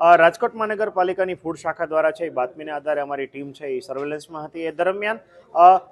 રાજકોટ મહાનગરપાલિકાની ફૂડ શાખા દ્વારા છે, એ બાતમીને આધારે અમારી ટીમ છે, એ સર્વેલન્સમાં હતી. એ દરમિયાન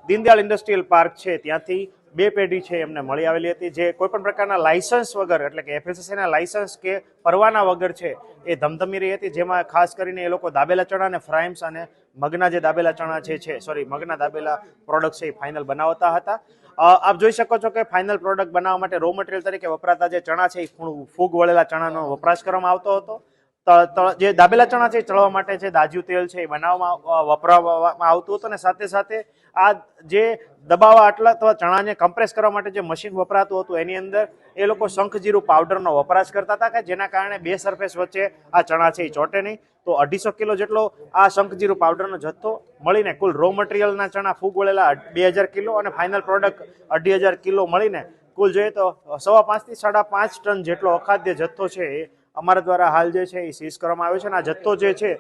દીનદયાળ ઇન્ડસ્ટ્રીયલ પાર્ક છે, ત્યાંથી બે પેઢી છે, એમને મળી આવેલી હતી. જે કોઈપણ પ્રકારના લાયસન્સ વગર, એટલે કે એફએસએસસીના લાયસન્સ કે પરવાના વગર છે, એ ધમધમી રહી હતી. જેમાં ખાસ કરીને એ લોકો દાબેલા ચણા અને ફ્રાઇમ્સ અને મગના જે દાબેલા ચણા જે છે સોરી મગના દાબેલા પ્રોડક્ટ છે, એ ફાઇનલ બનાવતા હતા. આપ જોઈ શકો છો કે ફાઇનલ પ્રોડક્ટ બનાવવા માટે રો મટીરિયલ તરીકે વપરાતા જે ચણા છે, એ ફૂગ વળેલા ચણાનો વપરાશ કરવામાં આવતો હતો. જે દાબેલા ચણા છે ચડવા માટે છે, દાજ્યું તેલ છે એ બનાવવામાં વપરાવવામાં આવતું હતું અને સાથે સાથે આ જે દબાવવા આટલા અથવા ચણાને કમ્પ્રેસ કરવા માટે જે મશીન વપરાતું હતું એની અંદર એ લોકો શંખજીરું પાવડરનો વપરાશ કરતા હતા કે જેના કારણે બે સરફેસ વચ્ચે આ ચણા છે એ ચોટે નહીં. તો અઢીસો કિલો જેટલો આ શંખજીરું પાવડરનો જથ્થો મળીને કુલ રો મટીરિયલના ચણા ફૂગ વળેલા બે હજાર કિલો અને ફાઇનલ પ્રોડક્ટ અઢી હજાર કિલો મળીને કુલ જોઈએ તો સવા પાંચથી સાડા પાંચ ટન જેટલો અખાદ્ય જથ્થો છે એ અમારા દ્વારા હાલ જે છે એ સીઝ કરવામાં આવ્યો છે અને આ જથ્થો જે છે,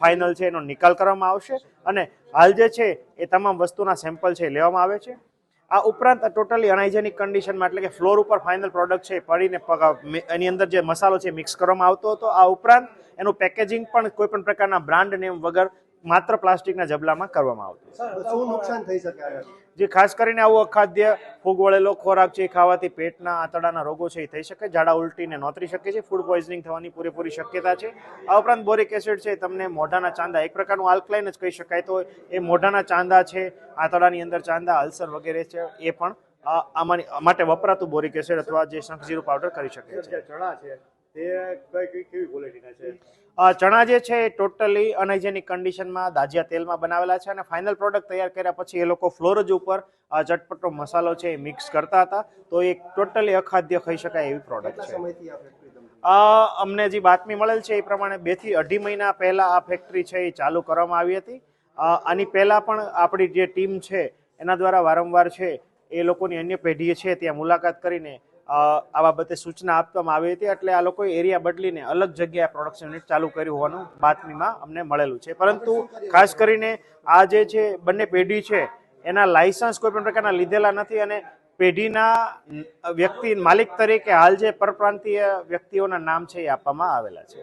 ફાઇનલ છે એનો નિકાલ કરવામાં આવશે અને હાલ જે છે એ તમામ વસ્તુના સેમ્પલ છે લેવામાં આવે છે. આ ઉપરાંત ટોટલી અનહાઇજેનિક કન્ડિશનમાં એટલે કે ફ્લોર ઉપર ફાઇનલ પ્રોડક્ટ છે એ પડીને એની અંદર જે મસાલો છે મિક્સ કરવામાં આવતો હતો. આ ઉપરાંત એનું પેકેજિંગ પણ કોઈ પણ પ્રકારના બ્રાન્ડ નેમ વગર માત્ર પ્લાસ્ટિકના જબલામાં કરવામાં આવતું શું નુકસાન થઈ શકે જે ખાસ કરીને આવું અખાદ્ય ફૂગ વળેલો ખોરાક છે એ ખાવાથી પેટના આંતડાના રોગો છે એ થઈ શકે. ઝાડા ઉલટીને નોતરી શકે છે. ફૂડ પોઈઝનિંગ થવાની પૂરેપૂરી શક્યતા છે. આ ઉપરાંત બોરિક એસિડ છે તમને મોઢાના ચાંદા એક પ્રકારનું આલ્કલાઇન જ કહી શકાય તો એ મોઢાના ચાંદા છે આંતરડાની અંદર ચાંદા અલ્સર વગેરે છે એ પણ આમાં આમાંની માટે વપરાતું બોરિક એસિડ અથવા જે શંખજીરું પાવડર કરી શકે છે તે કઈ કઈ કેવી ક્વોલિટીના છે? ચણા જે છે એ ટોટલી અનહાઇજેનિક કન્ડિશનમાં દાજિયા તેલમાં બનાવેલા છે અને ફાઇનલ પ્રોડક્ટ તૈયાર કર્યા પછી એ લોકો ફ્લોર જ ઉપર ચટપટો મસાલો છે એ મિક્સ કરતા હતા. તો એ ટોટલી અખાદ્ય ખાઈ શકાય એવી પ્રોડક્ટ છે. અમને જે બાતમી મળેલ છે એ પ્રમાણે બેથી અઢી મહિના પહેલાં આ ફેક્ટરી છે એ ચાલુ કરવામાં આવી હતી. આની પહેલાં પણ આપણી જે ટીમ છે એના દ્વારા વારંવાર છે એ લોકોની અન્ય પેઢીએ છે ત્યાં મુલાકાત કરીને આ બાબતે સૂચના આપવામાં આવી હતી. એટલે આ લોકોએ એરિયા બદલીને અલગ જગ્યાએ પ્રોડક્શન યુનિટ ચાલુ કર્યું હોવાનું બાતમીમાં અમને મળેલું છે. પરંતુ ખાસ કરીને આ જે છે, બંને પેઢી છે, એના લાયસન્સ કોઈ પણ પ્રકારના લીધેલા નથી અને પેઢીના વ્યક્તિ માલિક તરીકે હાલ જે પરપ્રાંતીય વ્યક્તિઓના નામ છે એ આપવામાં આવેલા છે.